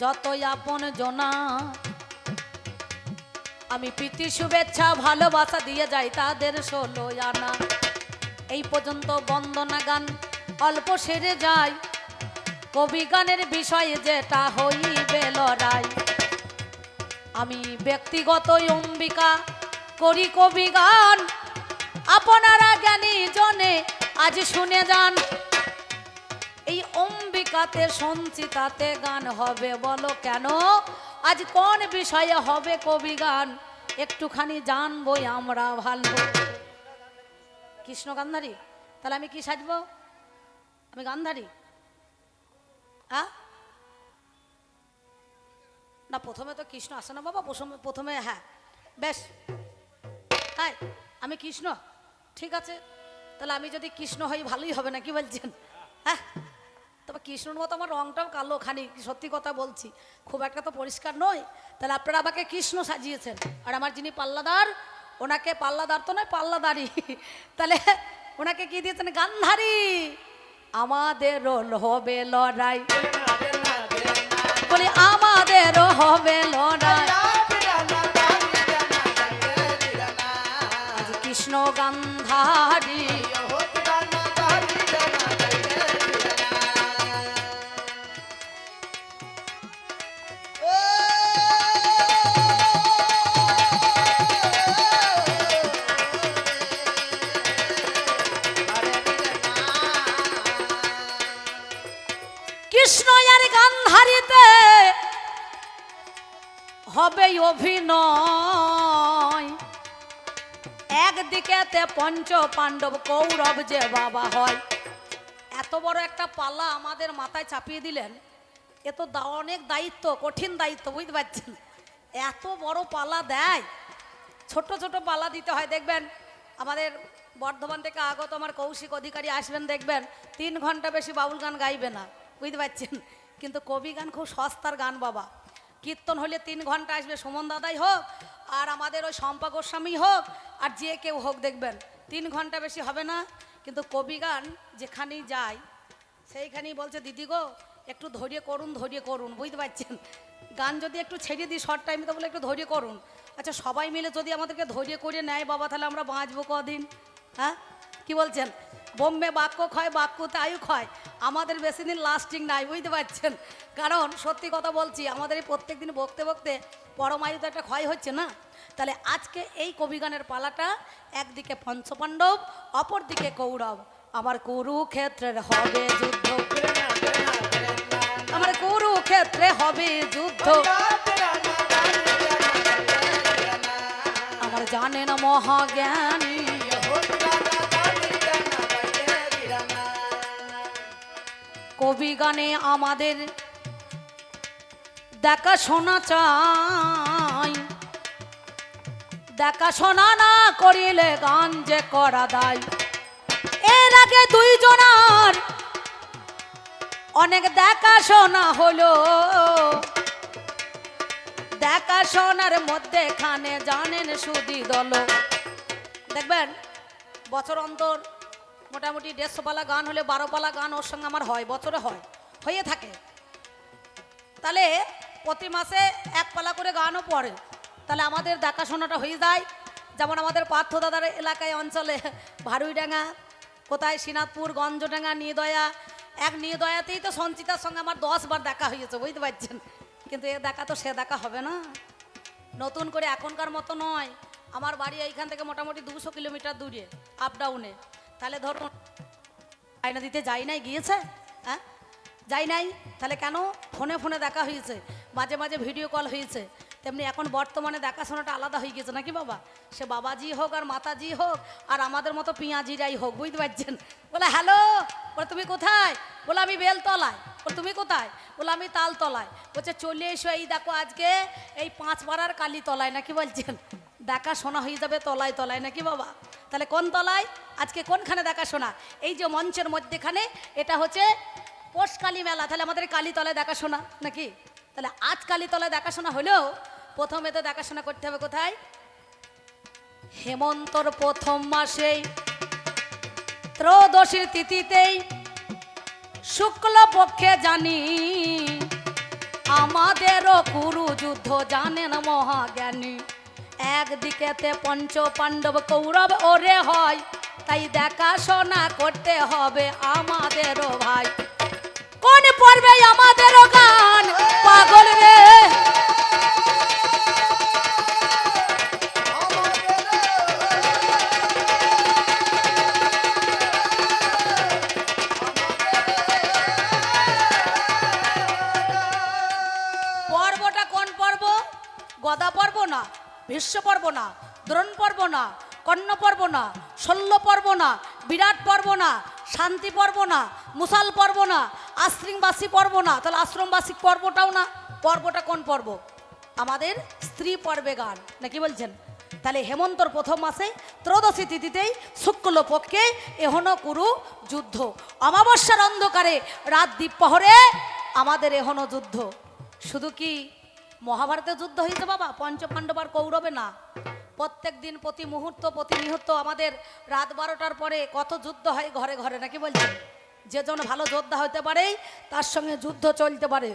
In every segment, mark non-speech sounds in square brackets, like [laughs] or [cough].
যতই আপন জনা, আমি প্রীতি, শুভেচ্ছা, ভালোবাসা দিয়ে যাই তাদের ষোলো আনা। এই পর্যন্ত বন্দনা গান অল্প সেরে যায় কবি গানের বিষয়ে যেটা হইবে লড়াই। আমি ব্যক্তিগত অম্বিকা করি কবি গান, আপনারা জ্ঞানী জনে আজ শুনে যান। অম্বিকাতে সঞ্চিতাতে গান হবে, বলো কেন? আজ কোন বিষয়ে হবে কবি গান? একটুখানি জানবই আমরা ভালো। কৃষ্ণ গান্ধারী, তাহলে আমি কি সাজবো? আমি গান্ধারী? না, প্রথমে তো কৃষ্ণ আসে না বাবা, প্রথমে প্রথমে হ্যাঁ। বেশ। হ্যাঁ আমি কৃষ্ণ? ঠিক আছে। তাহলে আমি যদি কৃষ্ণ হই, ভালোই হবে না, কি বলছেন? হ্যাঁ? কৃষ্ণর মতো আমার রংটাও কালো খানি সত্যি কথা বলছি। খুব একটা তো পরিষ্কার নয়। তাহলে আপনারা আমাকে কৃষ্ণ সাজিয়েছেন। আর আমার যিনি পাল্লাদার, ওনাকে পাল্লাদার তো নয়, পাল্লাদারি। [laughs] তাহলে ওনাকে কি দিয়েছেন? গান্ধারি। আমাদের হবে লড়াই। বলি, আমাদের হবে লড়াই। অভিনয়। একদিকেতে পঞ্চ পাণ্ডব কৌরব যে বাবা হয়। এত বড় একটা পাল্লা আমাদের মাথায় চাপিয়ে দিলেন। এ তো অনেক দায়িত্ব, কঠিন দায়িত্ব, বুঝতে পারছেন? এত বড় পালা দেয়। ছোট ছোট পালা দিতে হয়, দেখবেন? আমাদের বর্ধমান থেকে আগত আমার কৌশিক অধিকারী আসবেন, দেখবেন? তিন ঘণ্টা বেশি বাউল গান গাইবে না, বুঝতে পারছেন? কিন্তু কবি গান খুব সস্তার গান, বাবা। কীর্তন হলে তিন ঘণ্টা আসবে, সুমন দাদাই হোক আর আমাদের ওই শম্পা গোস্বামী হোক আর যে কেউ হোক দেখবেন, তিন ঘণ্টা বেশি হবে না। কিন্তু কবি গান যেখানেই যায়, সেইখানেই বলছে, দিদি গো, একটু ধৈর্য করুন ধৈর্য করুন, বুঝতে পারছেন? গান যদি একটু ছেড়ে দিই শর্ট টাইমে তো বলে একটু ধৈর্য করুন। আচ্ছা সবাই মিলে যদি আমাদেরকে ধৈর্য করে নেয়, বাবা, তাহলে আমরা বাঁচবো কদিন? হ্যাঁ? কি বলছেন? বোম্বে বাক্য ক্ষয় বাক্যতে আয়ু ক্ষয় আমাদের বেশি দিন লাস্টিং নাই, বুঝতে পারছেন? কারণ সত্যি কথা বলছি, আমাদের এই প্রত্যেক দিন বকতে বকতে পরমায়ুতে একটা ক্ষয় হচ্ছে না? তাহলে আজকে এই কবিগানের পালাটা একদিকে পঞ্চপাণ্ডব, অপরদিকে কৌরব। আমার কুরুক্ষেত্রের হবে যুদ্ধ। আমার কুরুক্ষেত্রে হবে যুদ্ধ। আমার জানে না মহাজ্ঞানী কবি গানে আমাদের দেখাশোনা চাই। দেখাশোনা না করিলে গান যে করা দায়। এর আগে দুইজনার অনেক দেখাশোনা হলো। দেখাশোনার মধ্যে খানে জানেন সুদি দল। দেখবেন, বছর অন্তর মোটামুটি দেড়শো পালা গান হলে বারো পালা গান ওর সঙ্গে আমার হয়, বছরে হয়, হয়ে থাকে। তাহলে প্রতি মাসে এক পালা করে গানও পড়ে। তাহলে আমাদের দেখাশোনাটা হয়ে যায়। যেমন আমাদের পার্থ দাদার এলাকায় অঞ্চলে ভারুইডাঙ্গা, কোথায় সিনাদপুর, গঞ্জডাঙ্গা, নিদয়া, এক নিদয়াতেই তো সঞ্চিতার সঙ্গে আমার দশ বার দেখা হয়েছে, বুঝতে পারছেন? কিন্তু এ দেখা তো সে দেখা হবে না। নতুন করে এখনকার মতো নয়। আমার বাড়ি এইখান থেকে মোটামুটি দুশো কিলোমিটার দূরে আপ ডাউনে তাহলে ধরুন, আয়না দিতে যাই নাই, গিয়েছে হ্যাঁ? যাই নাই, তাহলে কেন? ফোনে ফোনে দেখা হয়েছে, মাঝে মাঝে ভিডিও কল হয়েছে, তেমনি এখন বর্তমানে দেখাশোনাটা আলাদা হয়ে গেছে, নাকি বাবা? সে বাবাজি হোক আর মাতাজি হোক, আর আমাদের মতো পিঁয়াজিরাই হোক, বুঝতে পারছেন? বলে, হ্যালো? বলে, তুমি কোথায়? বলে, আমি বেলতলায়। বলে, তুমি কোথায়? বলে, আমি তালতলায়। বলছে, চলে এসো এই দেখো আজকে, এই পাঁচ পাড়ার কালী তলায় নাকি বলছেন? দেখাশোনা হয়ে যাবে তলায় তলায়, নাকি বাবা? তাহলে কোন তলায়? আজকে কোনখানে দেখাশোনা এই যে মঞ্চের মধ্যেখানে, এটা হচ্ছে পোষ কালী মেলা। তাহলে আমাদের কালীতলায় দেখাশোনা নাকি? তাহলে আজ কালীতলায় দেখাশোনা হলেও প্রথমে তো দেখাশোনা করতে হবে কোথায়? হেমন্তর প্রথম মাসেই, ত্রয়োদশীর তিথিতেই শুক্ল পক্ষে জানি আমাদেরও কুরু যুদ্ধ জানেন মহাজ্ঞানী। একদিকেতে পঞ্চ পাণ্ডব কৌরব ওরে হয় তাই দেখাশোনা করতে হবে আমাদেরও ভাই। কোন পর্বে আমাদেরও গান, পাগল রে। পর্বটা কোন পর্ব? গদা পর্ব না, ভীষ্ম পর্ব না, দ্রোণ পর্ব না। কর্ণ পর্ব না শল্য পর্ব না, বিরাট পর্ব না, শান্তি পর্ব না, মুসাল পর্ব না আশ্রিমবাসী পর্ব না। তাহলে আশ্রমবাসী পর্বটাও না, পর্বটা কোন পর্ব? আমাদের স্ত্রী পর্বে গান, নাকি বলছেন? তাহলে হেমন্তর প্রথম মাসে ত্রয়োদশী তিথিতেই শুক্লপক্ষে এহন কুরু যুদ্ধ। অমাবস্যার অন্ধকারে রাত দ্বীপ প্রহরে আমাদের এহন যুদ্ধ। শুধু কি মহাভারতের যুদ্ধ হয়েছে বাবা? পঞ্চপাণ্ডব আর কৌরবে না। প্রত্যেক দিন, প্রতি মুহূর্ত প্রতি মুহূর্ত আমাদের রাত বারোটার পরে কত যুদ্ধ হয় ঘরে ঘরে, নাকি বলছেন? যে জন ভালো যোদ্ধা হতে পারে, তার সঙ্গে যুদ্ধ চলতে পারে।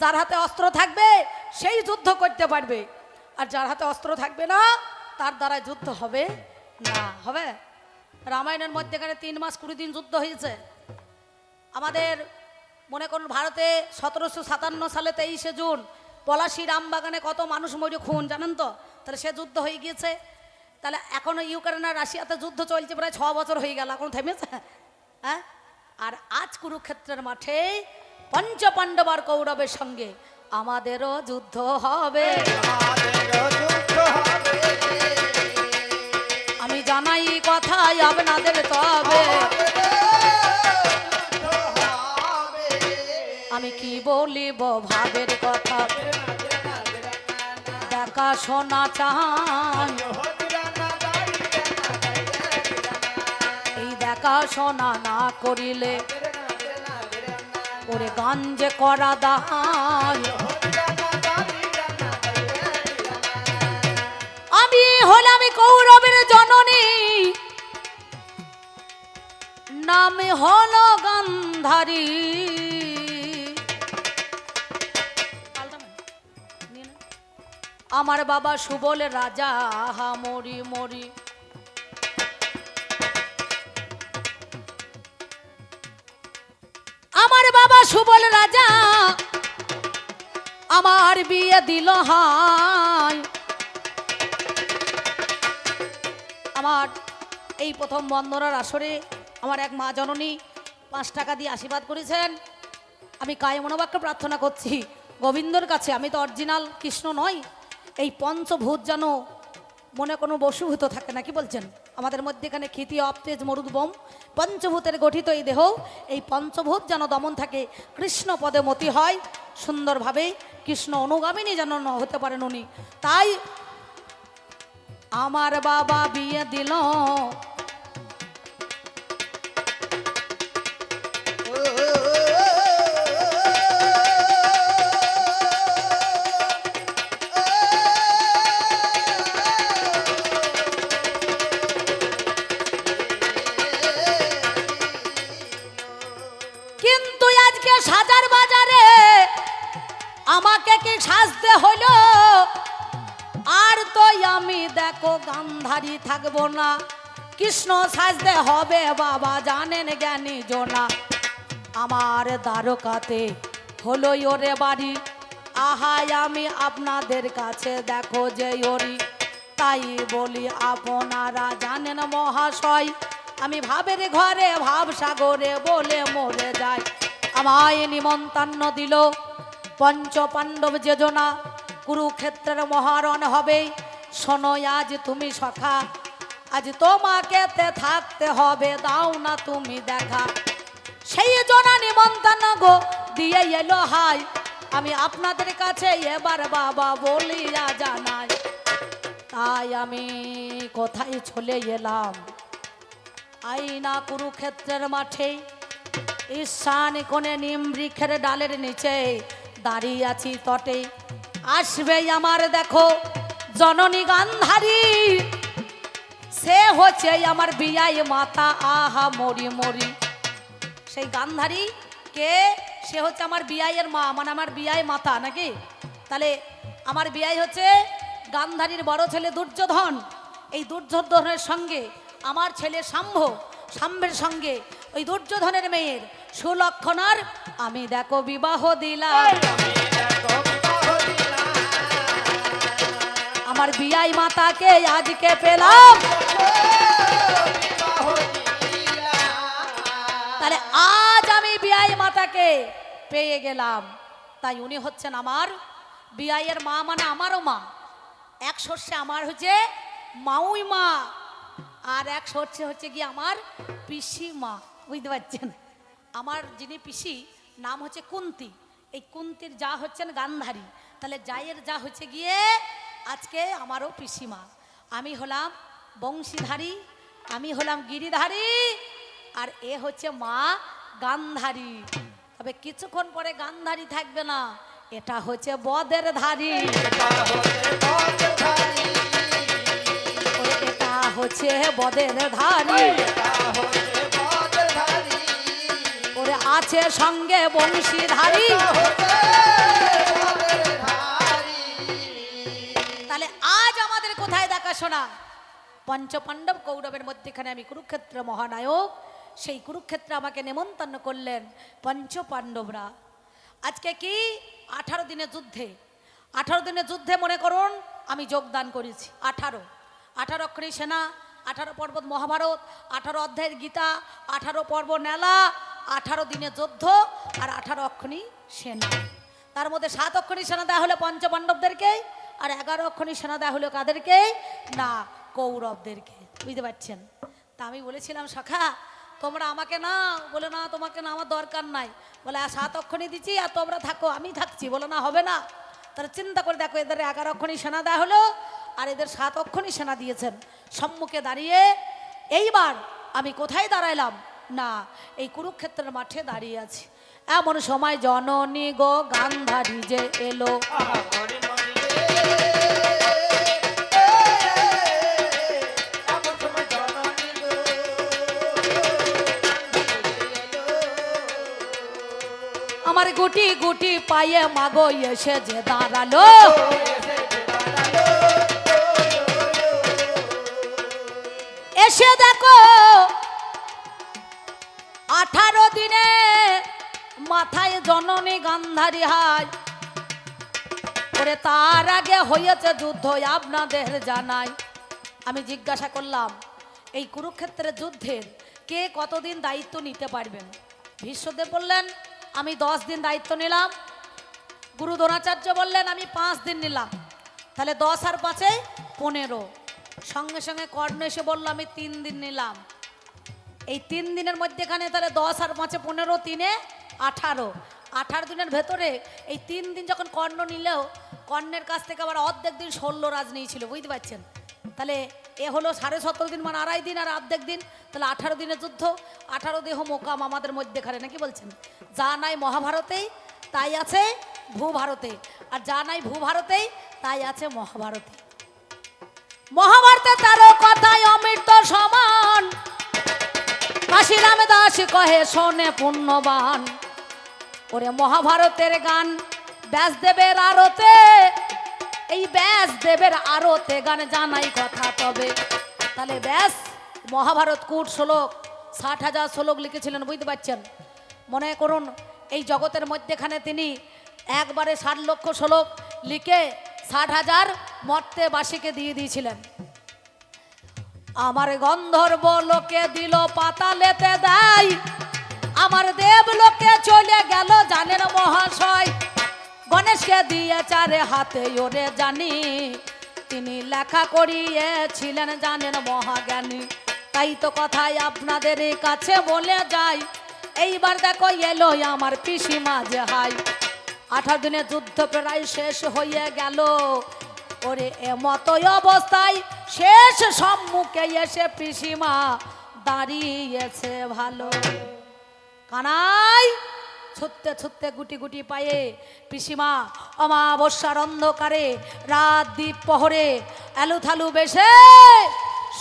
যার হাতে অস্ত্র থাকবে, সেই যুদ্ধ করতে পারবে। আর যার হাতে অস্ত্র থাকবে না, তার দ্বারা যুদ্ধ হবে না। হবে? রামায়ণের মধ্যেখানে তিন মাস কুড়ি দিন যুদ্ধ হয়েছে। আমাদের মনে করুন ভারতে সতেরোশো সাতান্ন সালে তেইশে জুন পলাশি রামবাগানে কত মানুষ মরে খুন, জানেন তো? তাহলে সে যুদ্ধ হয়ে গিয়েছে। তাহলে এখনও ইউক্রেন আর রাশিয়াতে যুদ্ধ চলছে প্রায় ছ বছর হয়ে গেল, এখন থেমেছে? হ্যাঁ? আর আজ কুরুক্ষেত্রের মাঠে পঞ্চপাণ্ডব আর কৌরবের সঙ্গে আমাদেরও যুদ্ধ হবে। আমি জানাই কথাই আপনাদের তবে। আমি কি বলিব ভাবের কথা? দেখা শোনা চান। এই দেখা শোনা না করিলে ওরে গান যে করা দান। আমি হলাম কৌরবের জননী। নাম হলো গান্ধারী। আমার বাবা সুবল রাজা হা মরি মরি। আমার বাবা সুবল রাজা, আমার বিয়ে দিল হায় আমার এই প্রথম বন্দনার আসরে আমার এক মা জননী পাঁচ টাকা দিয়ে আশীর্বাদ করেছেন। আমি কায় মনোবাক্য প্রার্থনা করছি, গোবিন্দর কাছে। আমি তো অরিজিনাল কৃষ্ণ নই। এই পঞ্চভূত যেন মনে কোনো বসুভূত থাকে না, কি বলছেন? আমাদের মধ্যে এখানে ক্ষিতি, অপতেজ, মরুদ্বম, পঞ্চভূতের গঠিত এই দেহ, এই পঞ্চভূত যেন দমন থাকে, কৃষ্ণ পদে মতি হয়, সুন্দরভাবে কৃষ্ণ অনুগামিনী যেন হতে পারেন উনি। তাই আমার বাবা বিয়ে দিল দেখো গান্ধারী থাকব না। কৃষ্ণ সাজতে হবে বাবা, জানেন জ্ঞানী জোনা। আমার দ্বারকাতে হলো ওরে বাড়ি। আহাই আমি আপনাদের কাছে দেখো যে ওরি। তাই বলি আপনারা জানেন মহাশয়, আমি ভাবের ঘরে ভাব সাগরে বলে মরে যাই। আমায় নিমন্ত্রণ দিল পঞ্চ পাণ্ডব যোজনা কুরুক্ষেত্রের মহারণ হবে শোনো, আজ তুমি সখা, আজ তোমাকে থাকতে হবে, দাও না তুমি দেখা। সেই জনা নিমন্ত্রণ গো, দিয়ে এলো হাই। আমি আপনাদের কাছে এবার বাবা বলিয়া জানাই। তাই আমি কোথায় চলে এলাম? আইনা কুরুক্ষেত্রের মাঠে। ঈশান কোণে নিম বৃক্ষের ডালের নিচে দাঁড়িয়ে আছি তটে। আসবে আমার দেখো। জননী গান্ধারী, সে হচ্ছে আমার বিয়াই মাতা। আহা, মরি মরি। সেই গান্ধারী কে? সে হচ্ছে আমার বিয়াইয়ের মা মানে আমার বিয়াই মাতা নাকি? তাহলে আমার বিয়াই হচ্ছে গান্ধারীর বড় ছেলে দুর্যোধন। এই দুর্যোধনের সঙ্গে আমার ছেলে শাম্ভ, শাম্ভের সঙ্গে ওই দুর্যোধনের মেয়ের সুলক্ষণার আমি দেখো বিবাহ দিলাম। আমার বিয়াই মাতাকে আজকে পেলাম। তাহলে আজ আমি বিয়াই মাতাকে পেয়ে গেলাম। তাই উনি হচ্ছেন আমার বিয়াইয়ের মা মানে আমারও মা। এক শস্যে আমার হচ্ছে মাউই মা আর এক শস্যে হচ্ছে কি আমার পিসি মা বুঝতে পারছেন? আমার যিনি পিসি, নাম হচ্ছে কুন্তি। এই কুন্তির যা হচ্ছেন গান্ধারী। তাহলে জায়ের যা হচ্ছে গিয়ে আজকে আমারও পিসিমা। আমি হলাম বংশীধারী, আমি হলাম গিরিধারী, আর এ হচ্ছে মা গান্ধারী। তবে কিছুক্ষণ পরে গান্ধারী থাকবে না, এটা হচ্ছে বদের ধারী। এটা হচ্ছে বদের ধারী। আছে সঙ্গে বংশীধারী। দেখাশোনা পঞ্চপাণ্ডব কৌরবের মধ্যেখানে আমি কুরুক্ষেত্র মহানায়ক, সেই কুরুক্ষেত্রে আমাকে নেমন্তন্ন করলেন পঞ্চপাণ্ডবরা। আজকে কি? আঠারো দিনের যুদ্ধে। আঠারো দিনের যুদ্ধে মনে করুন, আমি যোগদান করেছি। আঠারো। আঠারো অক্ষরী সেনা আঠারো পর্বত মহাভারত, আঠারো অধ্যায়ের গীতা, আঠারো পর্ব নেলা আঠারো দিনের যুদ্ধ আর আঠারো অক্ষণী সেনা। তার মধ্যে সাত অক্ষণী সেনা দেওয়া হলো পঞ্চপাণ্ডবদেরকে। আর এগারো অক্ষণী সেনা দেওয়া হলো কাদেরকে? না, কৌরবদেরকে। বুঝতে পারছেন? তা আমি বলেছিলাম, সখা, তোমরা আমাকে না, বলে না, তোমাকে না, আমার দরকার নাই। বলে, আর সাত অক্ষণী দিচ্ছি, আর তোমরা থাকো, আমি থাকছি। বলে, না, হবে না। তারা চিন্তা করে দেখো, এদের এগারো অক্ষণী সেনা দেওয়া হলো, আর এদের সাত অক্ষণী সেনা দিয়েছেন। সম্মুখে দাঁড়িয়ে, এইবার আমি কোথায় দাঁড়াইলাম? না, এই কুরুক্ষেত্রের মাঠে দাঁড়িয়ে আছি। এমন সময় জননী গো, গান্ধারী যে এলো। গুটি গুটি পায়ে মাগো এসে যে দাঁড়াল। এসে দেখো, আঠারো দিনে মাথায় জননী গান্ধারী হায় করে তার আগে হয়েছে যুদ্ধ, আপনাদের জানাই। আমি জিজ্ঞাসা করলাম, এই কুরুক্ষেত্রের যুদ্ধের কে কতদিন দায়িত্ব নিতে পারবেন? ভীষ্মদেব বললেন আমি দশ দিন দায়িত্ব নিলাম। গুরু দ্রোণাচার্য বললেন, আমি পাঁচ দিন নিলাম। তাহলে দশ আর পাঁচে পনেরো। সঙ্গে সঙ্গে কর্ণ এসে বলল, আমি তিন দিন নিলাম। এই তিন দিনের মধ্যেখানে তাহলে দশ আর পাঁচে পনেরো, তিনে আঠারো। আঠারো দিনের ভেতরে এই তিন দিন যখন কর্ণ নিলেও, কর্ণের কাছ থেকে আবার অর্ধেক দিন ষোল্ল রাজ নিয়েছিল, বুঝতে পারছেন? তাহলে এ হলো সাড়ে সতেরো দিন মানে আড়াই দিন আর অর্ধেক দিন, তাহলে আঠারো দিনের যুদ্ধ, আঠারো দেহ মোকাম আমাদের মধ্যেখানে, নাকি বলছেন? যা নাই মহাভারতেই, তাই আছে ভূভারতে আর যা নাই ভূভারতেই, তাই আছে মহাভারতে মহাভারতে তারও কথাই অমৃত সমান। কাশিরাম দাস কহে, শোনে পুণ্যবান। ওরে মহাভারতের গান ব্যাসদেবের আরতে। এই ব্যাসদেবের আরতে গান জানাই কথা তবে। তাহলে ব্যাস, মহাভারত কুট শ্লোক, ষাট হাজার শ্লোক লিখেছিলেন, বুঝতে পারছেন? মনে করুন, এই জগতের মধ্যেখানে তিনি একবারে ষাট লক্ষ শ্লোক লিখে ষাট হাজার মর্তে বাসীকে দিয়ে দিয়েছিলেন। আমার গন্ধর্ব লোকে দিল পাতালেতে দেয় আমার দেব লোকে চলে গেল জানেন মহাশয়। গণেশকে দিয়ে চারে হাতে, ওরে জানি তিনি লেখা করিয়েছিলেন, জানেন মহাজ্ঞানী। তাই তো কথাই আপনাদের কাছে বলে যাই। এইবার দেখো এলো আমার পিসিমা যে হাই। আঠারো দিনের যুদ্ধ প্রায় শেষ হয়ে গেল। ওরে এমতই অবস্থায় শেষ সম্মুখে এসে পিসিমা দাঁড়িয়েছে ভালো। কানাই! ছুটতে ছুটতে গুটি গুটি পায়ে পিসিমা অমাবস্যার অন্ধকারে রাত দ্বীপ পহরে এলুথালু বেশে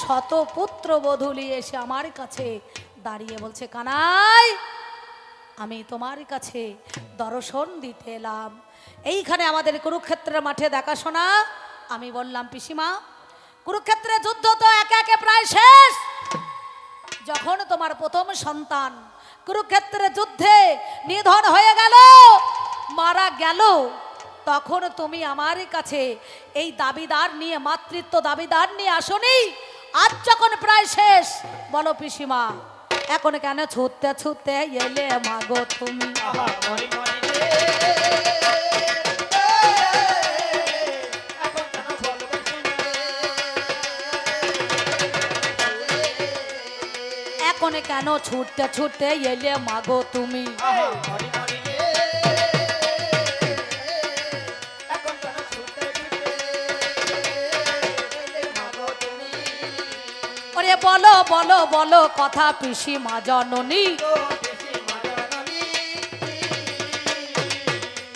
শত পুত্র বধুলি এসে আমার কাছে দাঁড়িয়ে বলছে, কানাই, আমি তোমার কাছে দর্শন দিতে এলাম। এইখানে আমাদের কুরুক্ষেত্রের মাঠে দেখাশোনা। আমি বললাম, পিসিমা, কুরুক্ষেত্রের যুদ্ধ তো একে একে প্রায় শেষ। যখন তোমার প্রথম সন্তান কুরুক্ষেত্রের যুদ্ধে নিধন হয়ে গেল, মারা গেল। তখন তুমি আমার কাছে এই দাবিদার নিয়ে, মাতৃত্ব দাবিদার নিয়ে আসনি। আজ যখন প্রায় শেষ, বলো পিসিমা, এখন কেন ছুটতে ছুটতে এলে মাগো তুমি? এখন কেন ছুটতে ছুটতে এলে মাগো তুমি? ওরে বলো বলো বলো কথা পিসিমা জননী। তো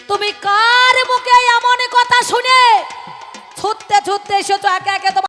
তুমি কার মুখে এমন কথা শুনে ছুটতে ছুটতে এসেছ একে একে তোমার